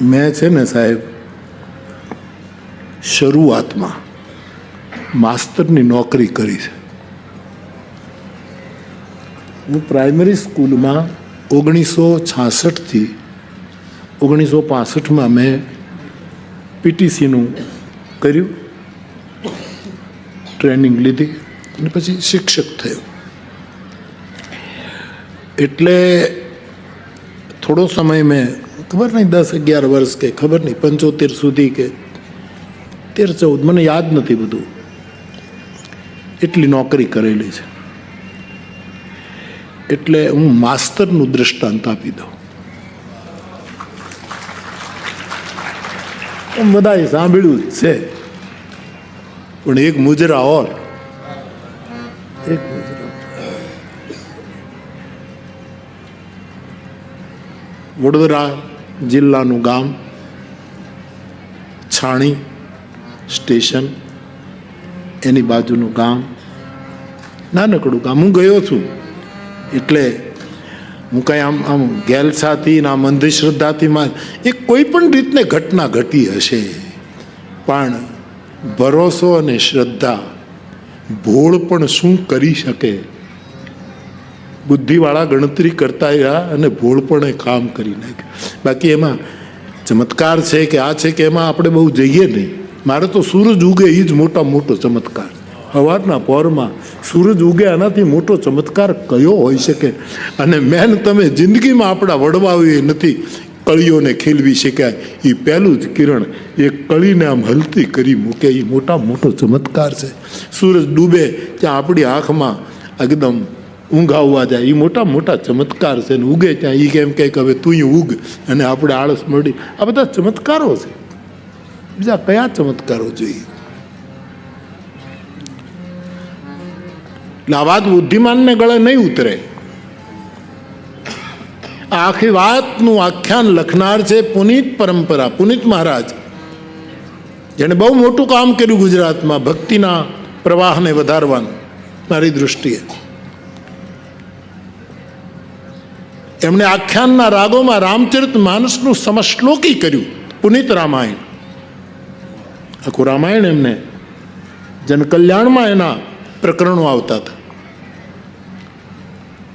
મેં છે ને સાહેબ, શરૂઆતમાં માસ્તરની નોકરી કરી છે. હું પ્રાઇમરી સ્કૂલમાં ઓગણીસો છાસઠથી ઓગણીસો પાસઠમાં મેં પીટીસીનું કર્યું, ટ્રેનિંગ લીધી અને પછી શિક્ષક થયો. એટલે થોડો સમય મેં ખબર નહીં દસ અગિયાર વર્ષ કે, ખબર નહીં, પંચોતેર સુધી કે, તેર ચૌદ, મને યાદ નથી બધું. એટલી નોકરી કરેલી છે. એટલે હું માસ્તરનું દ્રષ્ટાંત આપી દઉં. એમ બધાએ સાંભળ્યું છે. પણ એક મુજરા ઓર. એક વડોદરા જિલ્લાનું ગામ, છાણી સ્ટેશન, એની બાજુનું ગામ, નાનકડું ગામ. હું ગયો છું એટલે હું કંઈ આમ આમ ગેલસાથી ને આમ અંધશ્રદ્ધાથી માં એ કોઈ પણ રીતને ઘટના ઘટી હશે, પણ ભરોસો અને શ્રદ્ધા ભોળ પણ શું કરી શકે? બુદ્ધિવાળા ગણતરી કરતા રહ્યા અને ભોળપણે કામ કરી નાખ્યું. બાકી એમાં ચમત્કાર છે કે આ છે કે એમાં આપણે બહુ જઈએ નહીં. મારે તો સૂરજ ઉગે એ જ મોટા મોટો ચમત્કાર. સવારના પહોરમાં સૂરજ ઉગે આનાથી મોટો ચમત્કાર કયો હોઈ શકે? અને મેન તમે જિંદગીમાં આપણા વડવાવી નથી કળીઓને ખીલવી શકાય. એ પહેલું જ કિરણ એ કળીને આમ હલતી કરી મૂકે. એ મોટા મોટો ચમત્કાર છે. સૂરજ ડૂબે ત્યાં આપણી આંખમાં એકદમ ઊંઘ આવવા જાય. એ મોટા મોટા ચમત્કાર છે ને ઉગે ત્યાં. એ કેમ કંઈક હવે તું ઉગ અને આપણે આળસ મળી. આ બધા ચમત્કારો છે. બીજા કયા ચમત્કારો જોઈએ એટલે આ વાત બુદ્ધિમાનને ગળે નહીં ઉતરે. આખી વાતનું આખ્યાન લખનાર છે પુનિત પરંપરા. પુનિત મહારાજ. જેણે બહુ મોટું કામ કર્યું ગુજરાતમાં ભક્તિના પ્રવાહને વધારવાનું. મારી દૃષ્ટિએ એમણે આખ્યાનના રાગોમાં રામચરિત માનસનું સમશ્લોકી કર્યું, પુનિત રામાયણ. આખું રામાયણ એમને જનકલ્યાણમાં એના પ્રકરણો આવતા હતા.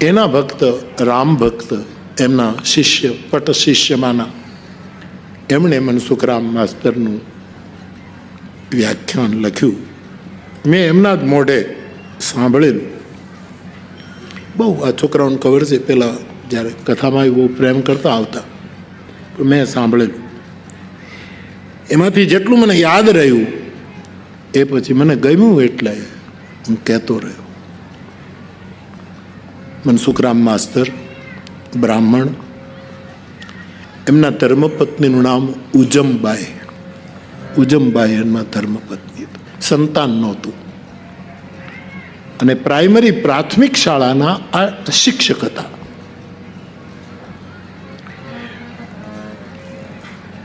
એના ભક્ત, રામ ભક્ત, એમના શિષ્ય, પટ શિષ્યમાંના એમણે મનસુખરામ માસ્તરનું વ્યાખ્યાન લખ્યું. મેં એમના જ મોઢે સાંભળેલું. બહુ આ છોકરાઓને ખબર છે, પેલા જ્યારે કથામાં બહુ પ્રેમ કરતા આવતા. પણ મેં સાંભળેલું. એમાંથી જેટલું મને યાદ રહ્યું, એ પછી મને ગમ્યું એટલે હું કહેતો રહ્યો. મનસુખરામ માસ્તર, બ્રાહ્મણ, એમના ધર્મપત્નીનું નામ ઉજમબાઈ. ઉજમબાઈ એમના ધર્મપત્ની સંતાન નહોતું. અને પ્રાઇમરી પ્રાથમિક શાળાના આ શિક્ષક હતા.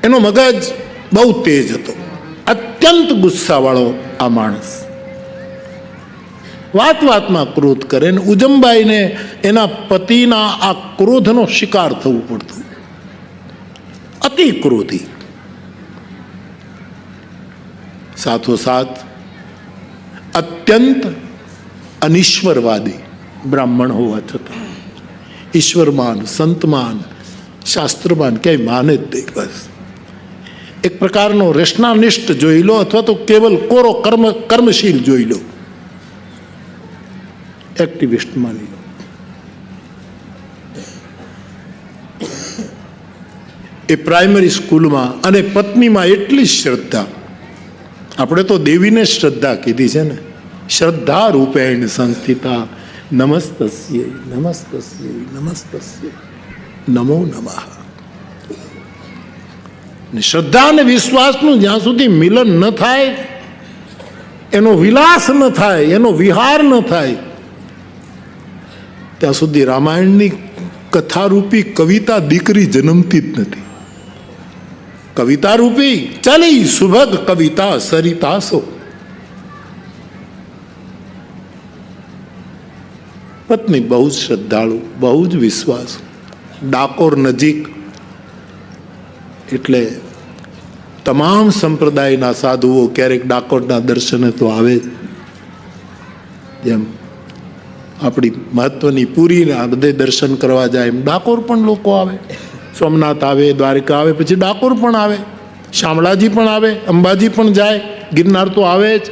એનો મગજ બહુ તેજ હતો. અત્યંત ગુસ્સાવાળો આ માણસ. વાત વાતમાં ક્રોધ કરે ને ઉજમબાઈને એના પતિના આ ક્રોધનો શિકાર થવું પડતું. અતિ ક્રોધી. સાથોસાથ અત્યંત અનિશ્વરવાદી બ્રાહ્મણ હોવા છતાં. ઈશ્વરમાન, સંતમાન, શાસ્ત્રમાન ક્યાંય માને જ નહીં બસ. એક પ્રકારનો રેશનાનિષ્ઠ જોઈ લો અથવા તો કેવલ કોરો કર્મ, કર્મશીલ જોઈ લો. એક્ટિવિસ્ટ માની લો. એ પ્રાઇમરી સ્કૂલમાં અને પત્નીમાં એટલી શ્રદ્ધા. આપણે તો દેવીને શ્રદ્ધા કીધી છે ને. શ્રદ્ધા રૂપેણ સંસ્થિતા. નમસ્તસ્ય નમસ્તસ્ય નમસ્તસ્ય. નમો નમઃ. શ્રદ્ધા અને વિશ્વાસનું જ્યાં સુધી મિલન ન થાય, એનો વિલાસ ન થાય, એનો વિહાર ન થાય, ત્યાં સુધી રામાયણની કથારૂપી કવિતા દીકરી જન્મતી જ નથી. કવિતા રૂપી ચાલી સુભગ કવિતા સરિતાસો. પત્ની બહુ જ શ્રદ્ધાળુ, બહુ જ વિશ્વાસ, ડાકોર નજીક એટલે તમામ સંપ્રદાયના સાધુઓ ક્યારેક ડાકોરના દર્શને તો આવે જેમ આપણી મહત્વની પૂરીના બધે દર્શન કરવા જાય એમ ડાકોર પણ લોકો આવે. સોમનાથ આવે, દ્વારિકા આવે, પછી ડાકોર પણ આવે. શામળાજી પણ આવે, અંબાજી પણ જાય. ગિરનાર તો આવે જ.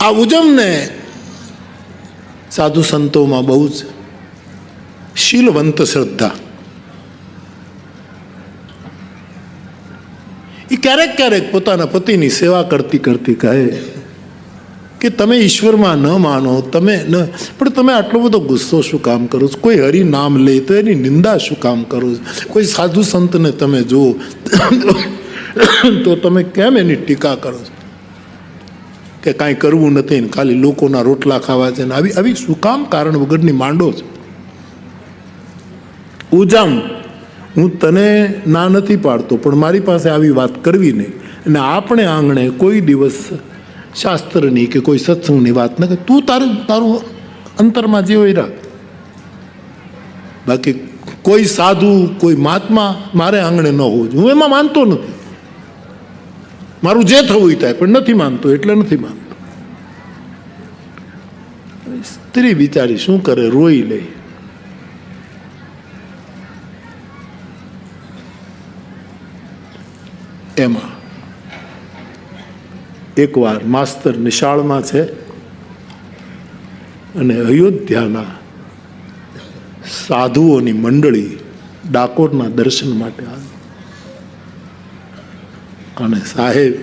આ ઉજમને સાધુ સંતોમાં બહુ જ શીલવંત શ્રદ્ધા. એ ક્યારેક ક્યારેક પોતાના પતિની સેવા કરતી કરતી કહે કે તમે ઈશ્વરમાં ન માનો, તમે ન, પણ તમે આટલો બધો ગુસ્સો શું કામ કરો છો? કોઈ હરિ નામ લે તો એની નિંદા શું કામ કરો છો? કોઈ સાધુ સંતને તમે જુઓ, તો તમે કેમ એની ટીકા કરો છો? કે કાંઈ કરવું નથી ને ખાલી લોકોના રોટલા ખાવા છે ને આવી આવી શું કામ કારણ વગરની માંડો છે? ઉજામ, હું તને ના નથી પાડતો, પણ મારી પાસે આવી વાત કરવી નહીં અને આપણે આંગણે કોઈ દિવસ શાસ્ત્રની કે કોઈ સત્સંગની વાત ન કે તું તારું તારું અંતરમાં જે હોય રાખ. બાકી કોઈ સાધુ, કોઈ મહાત્મા મારે આંગણે ન હોવું હું એમાં માનતો નથી. મારું જે થવું થાય, પણ નથી માનતો, એટલે નથી માનતો. સ્ત્રી બિચારી શું કરે, રોઈ લે. એમાં એકવાર માસ્તર નિશાળમાં છે અને અયોધ્યાના સાધુઓની મંડળી ડાકોરના દર્શન માટે આવી. અને સાહેબ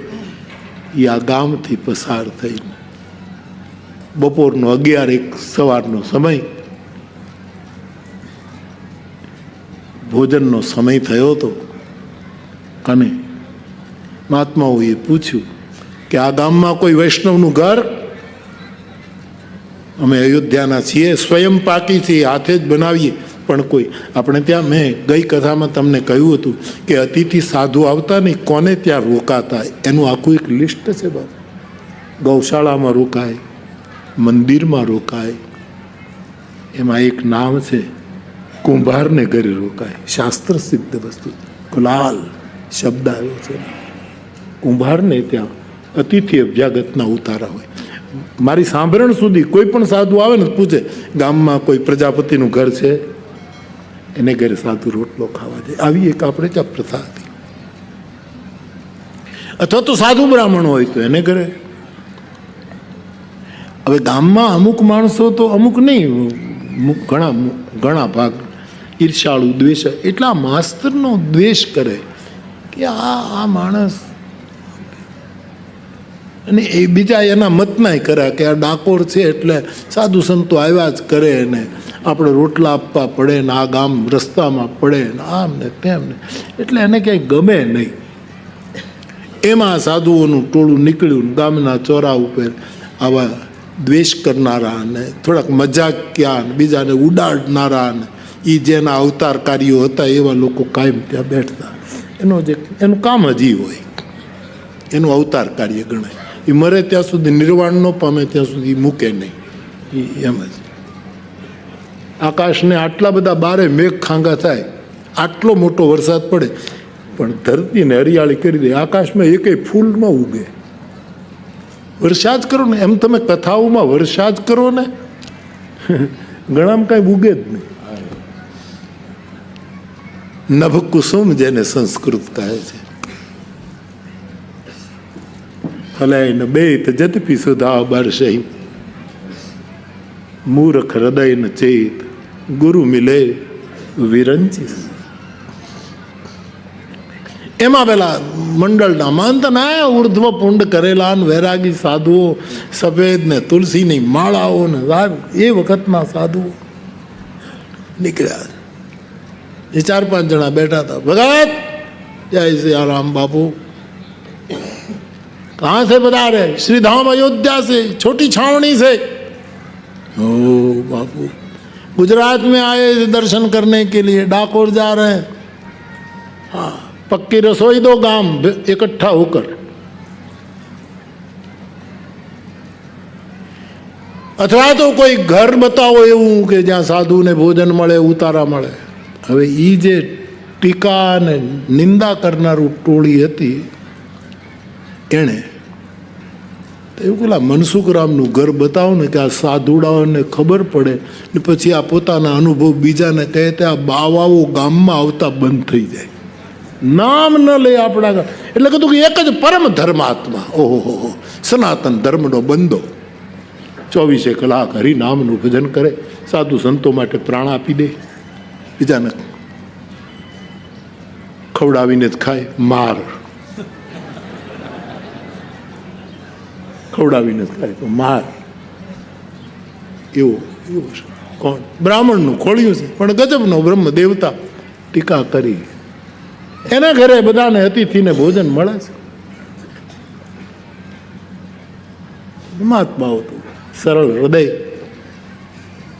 એ આ ગામથી પસાર થઈને બપોરનો અગિયાર એક સવારનો સમય, ભોજનનો સમય થયો હતો. અને મહાત્માઓએ પૂછ્યું કે આ ગામમાં કોઈ વૈષ્ણવનું ઘર? અમે અયોધ્યાના છીએ, સ્વયં પાકીથી હાથે જ બનાવીએ. પણ કોઈ. આપણે ત્યાં મેં ગઈ કથામાં તમને કહ્યું હતું કે અતિથિ સાધુ આવતા નહીં, કોને ત્યાં રોકાતા? એનું આખું એક લિસ્ટ છે બાબુ ગૌશાળામાં રોકાય, મંદિરમાં રોકાય. એમાં એક નામ છે, કુંભારને ઘરે રોકાય. શાસ્ત્ર સિદ્ધ વસ્તુ. કુલાલ શબ્દ આવ્યો છે. કુંભારને ત્યાં અતિથિ અભ્યાગતના ઉતારા હોય. મારી સાંભળણ સુધી કોઈ પણ સાધુ આવે ને પૂછે, ગામમાં કોઈ પ્રજાપતિનું ઘર છે? એને ઘરે સાધુ રોટલો ખાવા જાય આવી એક આપણે જ પ્રથા હતી. અથવા તો સાધુ બ્રાહ્મણ હોય તો એને ઘરે. હવે ગામમાં અમુક માણસો તો અમુક નહીં ઘણા ઘણા ભાગ ઈર્ષાળુ દ્વેષ, એટલા માસ્તરનો દ્વેષ કરે કે આ આ માણસ અને એ બીજા એના મતનાય કર્યા કે આ ડાકોર છે એટલે સાધુ સંતો આવ્યા જ કરે ને આપણે રોટલા આપવા પડે ને આ ગામ રસ્તામાં પડે ને આમ ને તેમ ને. એટલે એને ક્યાંય ગમે નહીં. એમાં સાધુઓનું ટોળું નીકળ્યું ગામના ચોરા ઉપર આવા દ્વેષ કરનારા ને થોડાક મજાકિયા ને બીજાને ઉડાડનારા ને એ જેના અવતારકારીઓ હતા એવા લોકો કાયમ ત્યાં બેઠતા. એનો જે એનું કામ હજી હોય. એનું અવતાર કાર્ય ગણાય. એ મરે ત્યાં સુધી નિર્વાણ ન પામે, ત્યાં સુધી મૂકે નહીં. એ એમ જ. આકાશને આટલા બધા બારે મેઘ ખાંગા થાય, આટલો મોટો વરસાદ પડે, પણ ધરતીને હરિયાળી કરી દે, આકાશમાં એકેય ફૂલ ન ઉગે. વરસાદ કરો ને, એમ તમે કથાઓમાં વરસાદ કરો ને, ઘણામાં કાંઈ ઉગે જ નહીં. નભ કુસુમ જેને સંસ્કૃત કહે છે. ફલાઈને બેત જતપી સુધા બરસઈ મૂર્ખ હૃદય ન ચેત ગુરુ મિલે વિરંચી એમાં પેલા મંડળના મંત ના ઉર્ધ્વ પુંડ કરેલા ને વૈરાગી સાધુઓ સફેદ ને તુલસીની માળાઓ ને સાહેબ એ વખતના સાધુઓ નીકળ્યા એ ચાર પાંચ જણા બેઠા હતા ભગત જય સિયારામ બાપू कहाँ से बता रहे श्री धाम अयोध्या से छोटी छावनी से ओ बापू गुजरात में आए थे दर्शन करने के लिए डाकोर जा रहे हैं हाँ पक्की रसोई दो गांव इकट्ठा होकर અથવા તો કોઈ ઘર બતાવો એવું કે જ્યાં સાધુને ભોજન મળે ઉતારા મળે હવે એ જે ટીકા અને નિંદા કરનારું ટોળી હતી એણે તો એવું પેલા મનસુખ રામનું ઘર બતાવો ને કે આ સાધુડાઓને ખબર પડે ને પછી આ પોતાના અનુભવ બીજાને કહે તે આ બાવાઓ ગામમાં આવતા બંધ થઈ જાય. નામ ન લે આપણા એટલે કીધું કે એક જ પરમ ધર્માત્મા. ઓહો સનાતન ધર્મનો બંધો ચોવીસે કલાક હરિનામનું ભજન કરે. સાધુ સંતો માટે પ્રાણ આપી દે. બીજાને ખવડાવીને જ ખાય. માર. ખવડાવીને ખાય. તો માર. એવો એવો કોણ? બ્રાહ્મણનું ખોળ્યું છે. પણ ગજબનો બ્રહ્મ દેવતા ટીકા કરી. એના ઘરે બધાને અતિથિને ભોજન મળે છે. મહાત્માઓ હતું. સરળ હૃદય.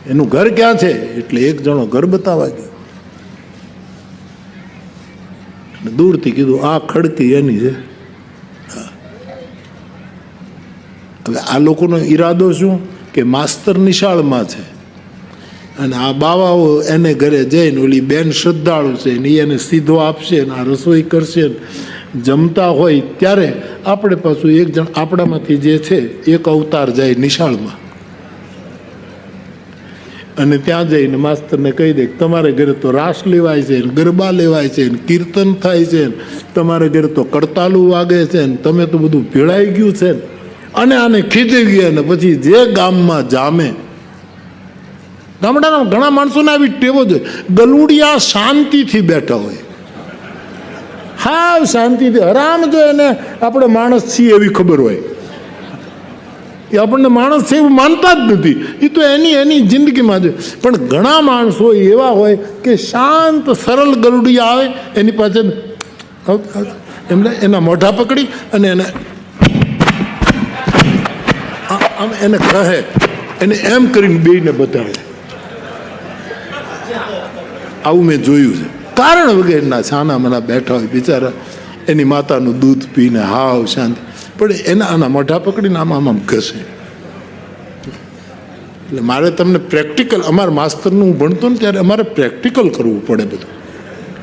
એનું ઘર ક્યાં છે? એટલે એક જણો ઘર બતાવવા ગયો. દૂરથી કીધું, આ ખડકી એની છે હા. હવે આ લોકોનો ઈરાદો શું? કે માસ્તર નિશાળમાં છે. અને આ બાવાઓ એને ઘરે જઈને ઓલી બેન શ્રદ્ધાળુ છે ને એને સીધો આપશે ને આ રસોઈ કરશે જમતા હોય ત્યારે આપણે પાછું એક જણ આપણામાંથી જે છે એક અવતાર જાય નિશાળમાં. અને ત્યાં જઈને માસ્તરને કહી દે તમારે ઘરે તો રાસ લેવાય છે ગરબા લેવાય છે ને કીર્તન થાય છે તમારે ઘરે તો કડતાલું વાગે છે ને તમે તો બધું ભેળાઈ ગયું છે ને. અને આને ખીચી ગયા ને પછી જે ગામમાં જામે, ગામડાના ઘણા માણસોને આવી ટેવો જોઈએ. ગલુડિયા શાંતિથી બેઠા હોય. હાવ શાંતિથી, હરામ જો એને આપણે માણસ છીએ એવી ખબર હોય. એ આપણને માણસ છે એવું માનતા જ નથી. એ તો એની એની જિંદગીમાં છે પણ ઘણા માણસો એવા હોય કે શાંત, સરળ ગલુડિયા આવે, એની પાસે એમને એના મોઢા પકડી અને એને આમ એને કહે, એને એમ કરીને બેને બતાવે. આવું મેં જોયું છે. કારણ વગેરેના છાના મના બેઠા હોય બિચારા, એની માતાનું દૂધ પીને હાવ શાંત. પણ એના આના મોઢા પકડીને આમ આમ આમ ઘસે એટલે મારે તમને પ્રેક્ટિકલ અમારા માસ્તરનું હું ભણતો ને ત્યારે અમારે પ્રેક્ટિકલ કરવું પડે બધું.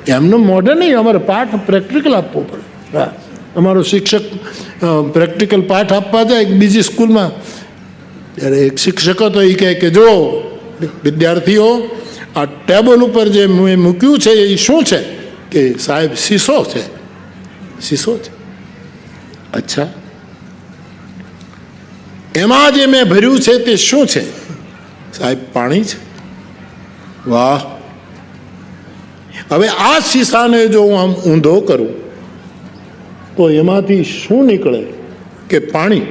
એમનું મોઢે નહીં અમારે પાઠ પ્રેક્ટિકલ આપવો પડે. હા. અમારો શિક્ષક પ્રેક્ટિકલ પાઠ આપવા જાય બીજી સ્કૂલમાં ત્યારે એક શિક્ષકો તો એ કહે કે જો વિદ્યાર્થીઓ આ ટેબલ ઉપર જે મેં મૂક્યું છે એ શું છે? કે સાહેબ શીશો છે. શીશો છે. અચ્છા. એમાં જે મેં ભર્યું છે તે શું છે? સાહેબ પાણી છે. વાહ. હવે આ શીશાને જો હું આમ ઊંધો કરું તો એમાંથી શું નીકળે? કે પાણી.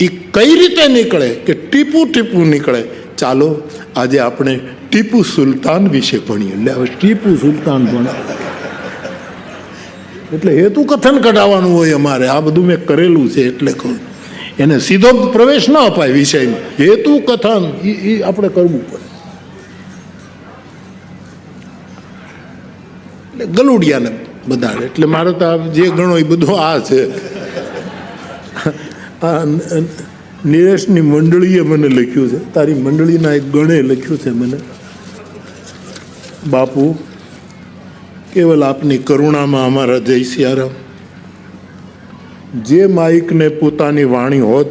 એ કઈ રીતે નીકળે કે ટીપુ ટીપુ નીકળે? ચાલો, આજે આપણે ટીપુ સુલતાન વિશે ભણીએ. એટલે હવે ટીપુ સુલતાન ભણ. એટલે હેતુ કથન કઢાવવાનું હોય અમારે. આ બધું મેં કરેલું છે, એટલે કહું. એને સીધો પ્રવેશ ન અપાય વિષયમાં. હેતુ કથન એ એ આપણે કરવું પડે. એટલે ગલુડિયાને બધા એટલે મારે તો જે ગણો એ બધું આ છે. આ નિરેશની મંડળીએ મને લખ્યું છે. તારી મંડળીના એક ગણે લખ્યું છે મને. બાપુ, કેવલ આપની કરુણામાં અમારા જય સિયારામ. જે માઇકને પોતાની વાણી હોત,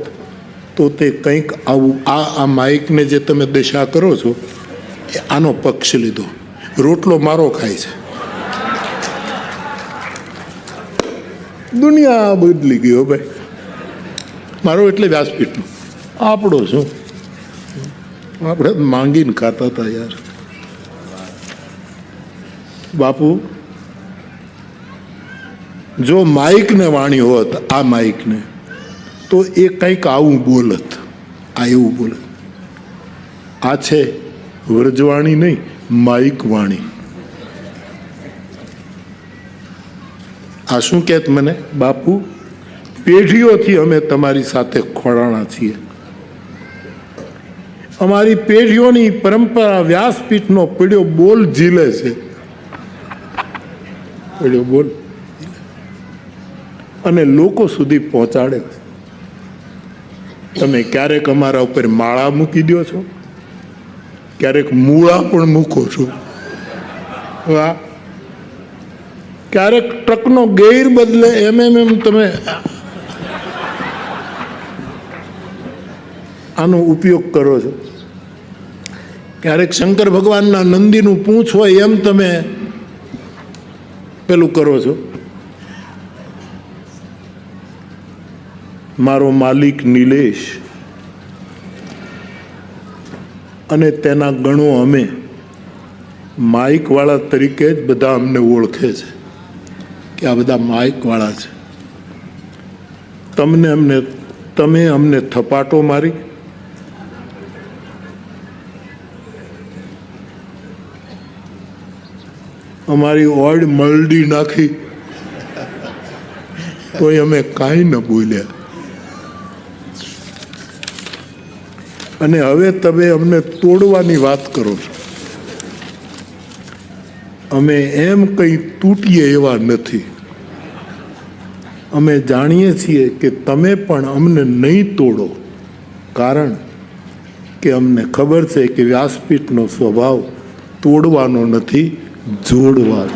તો તે કંઈક આવું, આ આ માઇકને જે તમે દિશા કરો છો, એ આનો પક્ષ લીધો. રોટલો મારો ખાય છે. દુનિયા બદલી ગયો ભાઈ. મારો એટલે વ્યાસપીઠનો. આપણો શું આપણે માંગીને ખાતા હતા યાર. બાપુ, જો માઇકને વાણી હોત, આ માઇકને, તો એ કંઈક આવું બોલત, આ એવું બોલત. આ છે વ્રજવાણી નહીં, માઇક વાણી. આ શું કહેત મને, બાપુ? પેઢીઓથી અમે તમારી સાથે ખોડાણા છીએ. અમારી પેઢીઓની પરંપરા વ્યાસપીઠનો પીડ્યો બોલ ઝીલે છે. પીડ્યો બોલ અને લોકો સુધી પહોંચાડે તમે ક્યારેક અમારા ઉપર માળા મૂકી દો છો? ક્યારેક મૂળા પણ મૂકો છો? વાહ. ક્યારેક ટ્રકનો ગેર બદલે એમ એમ એમ તમે આનો ઉપયોગ કરો છો? ક્યારેક શંકર ભગવાનના નંદીનું પૂંછ હોય એમ તમે પેલું કરો છો? મારો માલિક નિલેશ અને તેના ગણો અમે માઇકવાળા તરીકે જ બધા અમને ઓળખે છે કે આ બધા માઇકવાળા છે. તમને અમને, તમે અમને થપાટો મારી અમારી ઓડ મરડી નાખી. તોય અમે કાંઈ ન બોલ્યા. અને હવે તમે અમને તોડવાની વાત કરો છો. અમે એમ કંઈ તૂટીએ એવા નથી. અમે જાણીએ છીએ કે તમે પણ અમને નહીં તોડો. કારણ કે અમને ખબર છે કે વ્યાસપીઠનો સ્વભાવ તોડવાનો નથી. 走路啊。